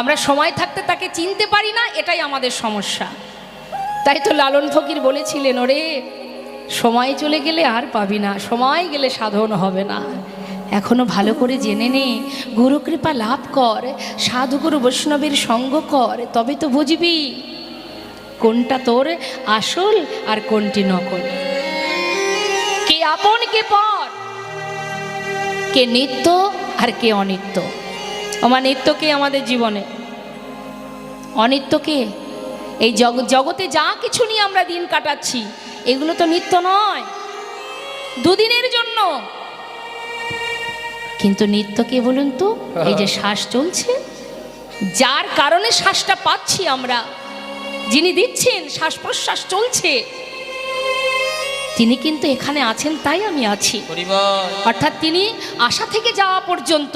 আমরা সময় থাকতে তাকে চিনতে পারি না, এটাই আমাদের সমস্যা। তাই তো লালন ফকির বলেছিলেন, ওরে, সময় চলে গেলে আর পাবি না, সময় গেলে সাধন হবে না। এখনও ভালো করে জেনে নে গুরু কৃপা লাভ কর, সাধুগুরু বৈষ্ণবের সঙ্গ কর, তবে তো বুঝবি কোনটা তোর আসল আর কোনটি নকল। কে আপন, কে পর, কে নিত্য আর কে অনিত্য। আমার নিত্য কে আমাদের জীবনে। অনিত্য কে এই জগ জগতে যা কিছু নিয়ে আমরা দিন কাটাচ্ছি এগুলো তো নিত্য নয়। দুদিনের জন্য। কিন্তু নিত্য কে বলুন তো এই যে শ্বাস চলছে যার কারণে শ্বাসটা পাচ্ছি আমরা যিনি দিচ্ছেন শ্বাস প্রশ্বাস চলছে তিনি কিন্তু এখানে আছেন তাই আমি আছি। অর্থাৎ তিনি আশা থেকে যাওয়া পর্যন্ত।